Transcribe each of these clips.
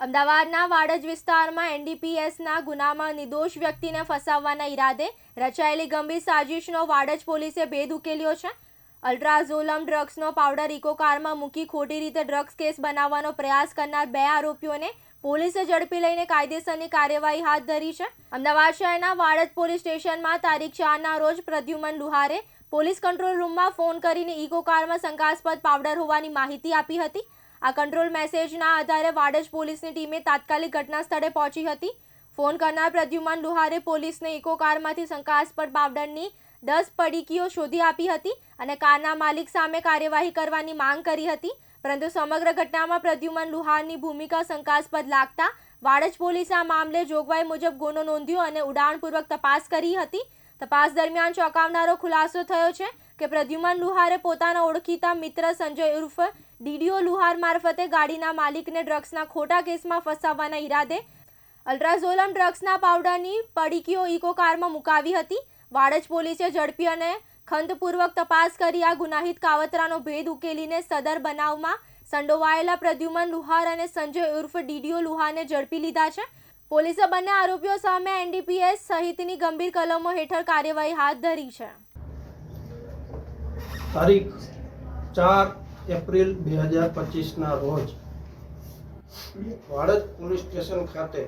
અમદાવાદના વાડજ વિસ્તારમાં એનડીપીએસના ગુનામાં નિર્દોષ વ્યક્તિને ફસાવવાના ઈરાદે રચાયેલી ગંભીર સાજિશનો વાડજ પોલીસે ભેદ ઉકેલ્યો છે. અલ્ટ્રાઝોલમ ડ્રગ્સનો પાવડર ઇકો કારમાં મૂકી ખોટી રીતે ડ્રગ્સ કેસ બનાવવાનો પ્રયાસ કરનાર બે આરોપીઓને પોલીસે ઝડપી લઈને કાયદેસરની કાર્યવાહી હાથ ધરી છે. અમદાવાદ શહેરના વાડજ પોલીસ સ્ટેશનમાં તારીખ ચારના રોજ પ્રદ્યુમન લુહારે પોલીસ કંટ્રોલ રૂમમાં ફોન કરીને ઇકો કારમાં શંકાસ્પદ પાવડર હોવાની માહિતી આપી હતી. આ કંટ્રોલ મેસેજના આધારે વાડજ પોલીસની ટીમે તાત્કાલિક ઘટના સ્થળે પહોંચી હતી. ફોન કરનાર પ્રદ્યુમન લુહારે પોલીસને ઇકો કારમાંથી શંકાસ્પદ બાવડણની દસ પડીકીઓ શોધી આપી હતી અને કારના માલિક સામે કાર્યવાહી કરવાની માંગ કરી હતી. પરંતુ સમગ્ર ઘટનામાં પ્રદ્યુમન લુહારની ભૂમિકા શંકાસ્પદ લાગતા વાડજ પોલીસે આ મામલે જોગવાઈ મુજબ ગુનો નોંધ્યો અને ઉડાણપૂર્વક તપાસ કરી હતી. તપાસ દરમિયાન ચોંકાવનારો ખુલાસો થયો છે કે પ્રદ્યુમન લુહારે પોતાના ઓળખીતા મિત્ર સંજય ઉર્ફ ડીડીઓ લુહાર મારફતે ગાડીના માલિકને ડ્રગ્સના ખોટા કેસમાં ફસાવવાના ઈરાદે અલ્ટ્રાઝોલમ ડ્રગ્સના પાવડરની પડીકીઓ ઇકો કારમાં મુકાવી હતી. વાડજ પોલીસે ઝડપી અને ખંતપૂર્વક તપાસ કરી આ ગુનાહિત કાવતરાનો ભેદ ઉકેલીને સદર બનાવમાં સંડોવાયેલા પ્રદ્યુમન લુહાર અને સંજય ઉર્ફ ડીડીઓ લુહારને ઝડપી લીધા છે. પોલીસે બંને આરોપીઓ સામે એનડીપીએસ સહિતની ગંભીર કલમો હેઠળ કાર્યવાહી હાથ ધરી છે. તારીખ ચાર એપ્રિલ બે હજાર પચીસના રોજ વાડજ પોલીસ સ્ટેશન ખાતે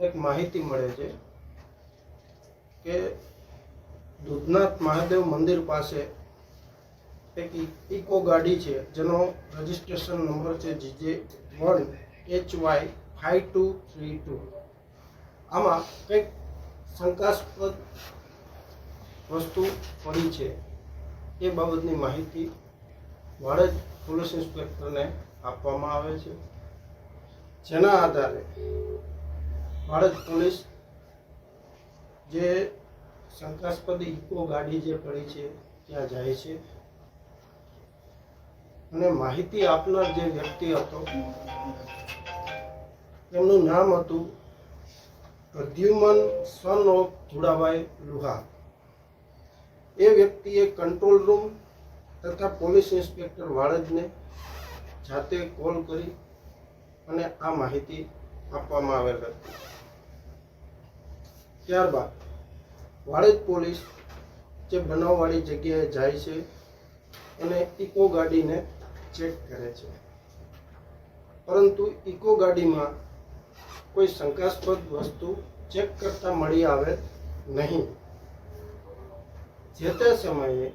એક માહિતી મળે છે કે દૂધનાથ મહાદેવ મંદિર પાસે એક ઇકો ગાડી છે, જેનો રજિસ્ટ્રેશન નંબર છે GJ one H Y five two three two. આમાં કંઈક શંકાસ્પદ વસ્તુ પડી છે. એ બાબતની માહિતી વાડજ પોલીસ ઇન્સ્પેક્ટરને આપવામાં આવે છે. જેના આધારે વાડજ પોલીસ જે શંકાસ્પદ ઇકો ગાડી જે પડી છે, ત્યાં જાય છે. અને માહિતી આપનાર જે વ્યક્તિ હતો, એમનું નામ હતું પ્રદ્યુમન સન ઓફ ધુડાભાઈ લુહાર. એ વ્યક્તિએ કંટ્રોલ રૂમ તથા પોલીસ ઇન્સ્પેક્ટર વાળજને જાતે કોલ કરી અને આ માહિતી આપવામાં આવેલ હતી. ત્યારબાદ વાળજ પોલીસ જે બનાવવાળી જગ્યાએ જાય છે અને ઇકો ગાડીને ચેક કરે છે. પરંતુ ઇકો ગાડીમાં કોઈ શંકાસ્પદ વસ્તુ ચેક કરતા મળી આવે નહીં. જે તે સમયે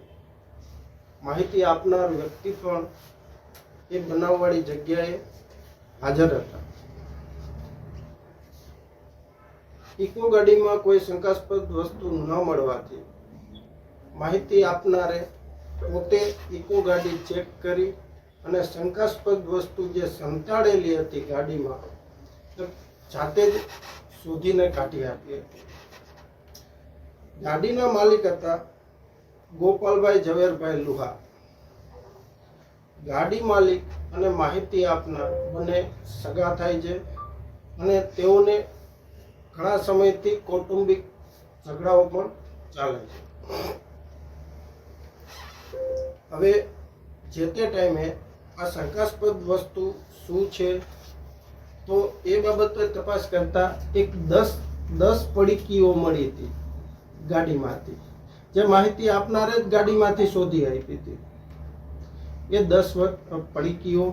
માહિતી આપનાર વ્યક્તિ પણ એ બનાવવાળી જગ્યાએ હાજર હતા. ઇકો ગાડીમાં કોઈ શંકાસ્પદ વસ્તુ ન મળવાથી માહિતી આપનારે પોતે ઇકો ગાડી ચેક કરી અને શંકાસ્પદ વસ્તુ જે સંતાડેલી હતી ગાડીમાં જાતે જ શોધીને કાઢી આપી હતી. ગાડીના માલિક હતા ગોપાલભાઈ ઝવેરભાઈ લુહા ગાડી માલિક અને માહિતી આપનાર બંને સગા થાય છે અને તેઓને ઘણા સમયથી કૌટુંબિક ઝઘડાઓ પણ ચાલે છે. હવે જે તે ટાઈમે આ શંકાસ્પદ વસ્તુ શું છે તો એ બાબતે તપાસ કરતા એક દસ દસ પડીકીઓ મળી હતી ગાડીમાંથી. જે માહિતી આપનારે જ ગાડીમાંથી શોધી આપી હતી. એ દસ પડીકીઓ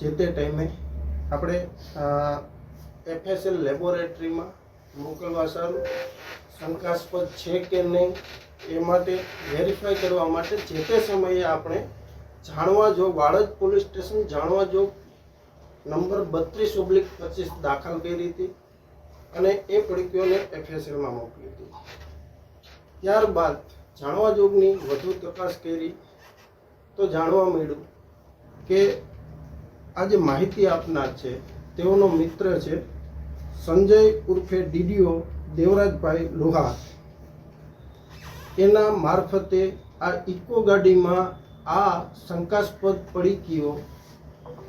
જે તે ટાઈમે આપણે એફએસએલ લેબોરેટરીમાં મોકલવા સારું, શંકાસ્પદ છે કે નહીં, એ માટે વેરીફાઈ કરવા માટે જે તે સમયે આપણે જાણવા જો, વાડજ પોલીસ સ્ટેશન જાણવા જો નંબર બત્રીસ ઓબ્લિક પચીસ દાખલ કરી હતી અને એ પડીકીઓને એફએસએલમાં મોકલી હતી. ત્યારબાદ જાણવા જોગની વધુ તપાસ કરી તો જાણવા મળ્યું કે આ જે માહિતી આપનાર છે, તેઓનો મિત્ર છે સંજય ઉર્ફે ડીડીઓ દેવરાજભાઈ લોહા. એના મારફતે આ ઇકો ગાડીમાં આ શંકાસ્પદ પડીકીઓ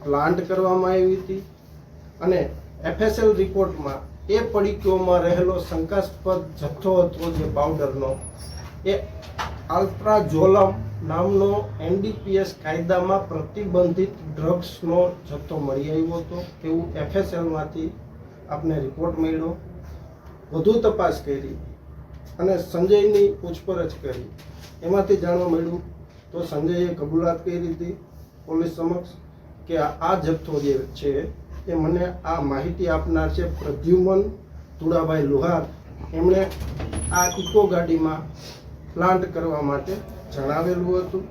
પ્લાન્ટ કરવામાં આવી હતી અને એફએસએલ રિપોર્ટમાં એ પડીકીઓમાં રહેલો શંકાસ્પદ જથ્થો હતો જે પાવડરનો એ આલ્ટ્રાઝોલમ નામનો એનડીપીએસ કાયદામાં પ્રતિબંધિત ડ્રગ્સનો જથ્થો મળી આવ્યો હતો. એવું એફએસએલમાંથી આપને રિપોર્ટ મળ્યો. વધુ તપાસ કરી અને સંજયની પૂછપરછ કરી. એમાંથી જાણવા મળ્યું તો સંજયે કબૂલાત કરી હતી પોલીસ સમક્ષ કે આ આ જથ્થો જે છે એ મને આ માહિતી આપનાર છે પ્રદ્યુમન તુડાભાઈ લુહાર. એમણે આ ઇકો ગાડીમાં પ્લાન્ટ કરવા માટે જણાવેલું હતું.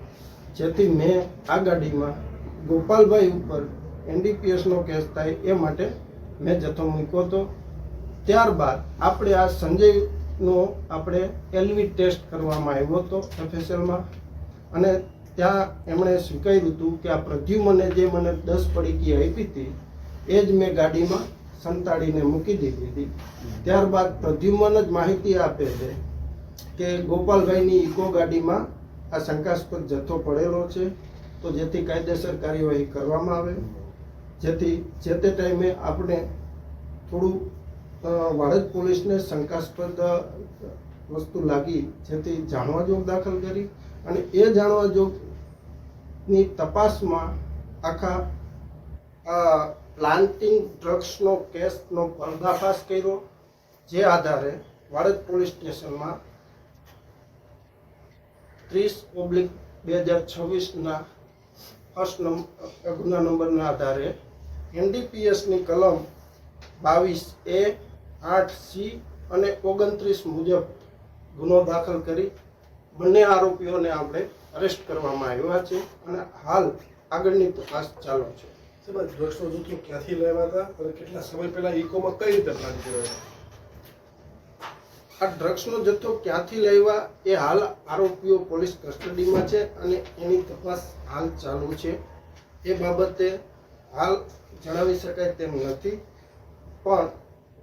જેથી મેં આ ગાડીમાં ગોપાલભાઈ ઉપર એનડીપીએસનો કેસ થાય એ માટે મેં જથ્થો મૂક્યો હતો. ત્યારબાદ આપણે આ સંજયનો આપણે એલવી ટેસ્ટ કરવામાં આવ્યો હતો એફએસએલમાં. અને ત્યાં એમણે સ્વીકાર્યું હતું કે આ પ્રદ્યુમને જે મને દસ પડીકી આપી હતી એ જ મેં ગાડીમાં સંતાડીને મૂકી દીધી હતી. ત્યારબાદ પ્રદ્યુમન જ માહિતી આપે છે કે ગોપાલભાઈની ઇકો ગાડીમાં આ શંકાસ્પદ જથ્થો પડેલો છે. તો જેથી કાયદેસર કાર્યવાહી કરવામાં આવે. જેથી જે તે ટાઈમે આપણે થોડું વાડજ પોલીસને શંકાસ્પદ વસ્તુ લાગી જેથી જાણવા જોગ દાખલ કરી અને એ જાણવા જોગની તપાસમાં આખા પ્લાન્ટિંગ ડ્રગ્સનો કેસનો પર્દાફાશ કર્યો, જે આધારે વાડજ પોલીસ સ્ટેશનમાં ત્રીસ ઓબ્લિક બે હજાર છવ્વીસના ફર્સ્ટ નંબર ગુના નંબરના આધારે એનડીપીએસની કલમ બાવીસ એ આઠ સી અને ઓગણત્રીસ મુજબ ગુનો દાખલ કરી બંને આરોપીઓને આપણે અરેસ્ટ કરવામાં આવ્યા છે અને હાલ આગળની તપાસ ચાલુ છે. સાહેબ ડ્રગ્સનો જથ્થો ક્યાંથી લેવાતા અને કેટલા સમય પહેલા ઇકોમાં કઈ રીતે પ્લાન કર્યો આ ડ્રગ્સનો જથ્થો ક્યાંથી લેવા એ હાલ આરોપીઓ પોલીસ કસ્ટડીમાં છે અને એની તપાસ હાલ ચાલુ છે. એ બાબતે હાલ જણાવી શકાય તેમ નથી, પણ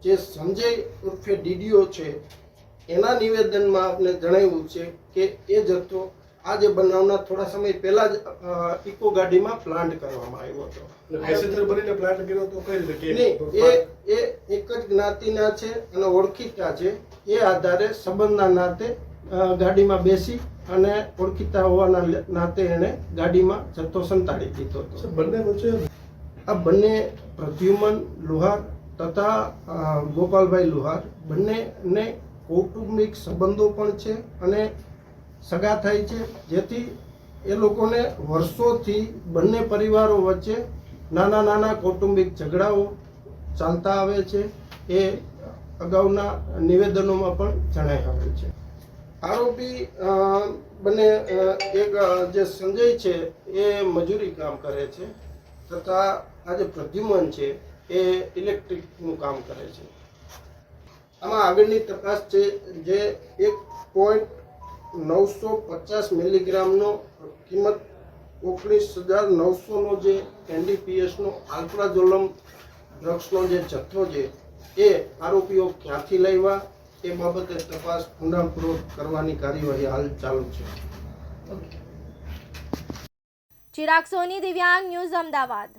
જે સંજય ઉર્ફે ડીડીઓ છે, એના નિવેદનમાં આપને જણાવ્યું છે કે એ જથ્થો આ જે બનાવના થોડા સમય પહેલા જ ઇકો ગાડીમાં પ્લાન્ટ કરવામાં આવ્યો હતો. પેસેન્જર બનીને પ્લાન્ટ કર્યો તો કઈ રીતે એ એ એક જ જ્ઞાતિના છે અને ઓળખીતા છે. એ આધારે સંબંધના નાતે ગાડીમાં બેસી અને ઓળખીતા હોવાના નાતે એણે ગાડીમાં જથ્થો સંતાડી દીધો હતો. બંને વચ્ચે? આ બંને પ્રદ્યુમન લુહાર તથા ગોપાલભાઈ લુહાર બંનેને કૌટુંબિક સંબંધો પણ છે અને સગા થાય છે. જેથી એ લોકોને વર્ષોથી બંને પરિવારો વચ્ચે નાના નાના કૌટુંબિક ઝઘડાઓ ચાલતા આવે છે. એ અગાઉના નિવેદનોમાં પણ જણાઈ આવે છે. આરોપી બંને એક જે સંજય છે, એ મજૂરી કામ કરે છે તથા આ જે પ્રદ્યુમન છે, એ ઇલેક્ટ્રિકનું કામ કરે છે. આમાં આગળની તપાસ છે જે એક પોઈન્ટ નવસો પચાસ મિલીગ્રામનો કિંમત ઓગણીસ હજાર નવસોનો જે એનડીપીએસનો આલ્ટ્રાઝોલમ ડ્રગ્સનો જે જથ્થો છે, એ આરોપીઓ ક્યાંથી લાવ્યા, એ બાબતે તપાસ ઊંડાણપૂર્વક કરવાની કાર્યવાહી હાલ ચાલુ છે. ચિરાગ સોની, દિવ્યાંગ ન્યૂઝ અમદાવાદ.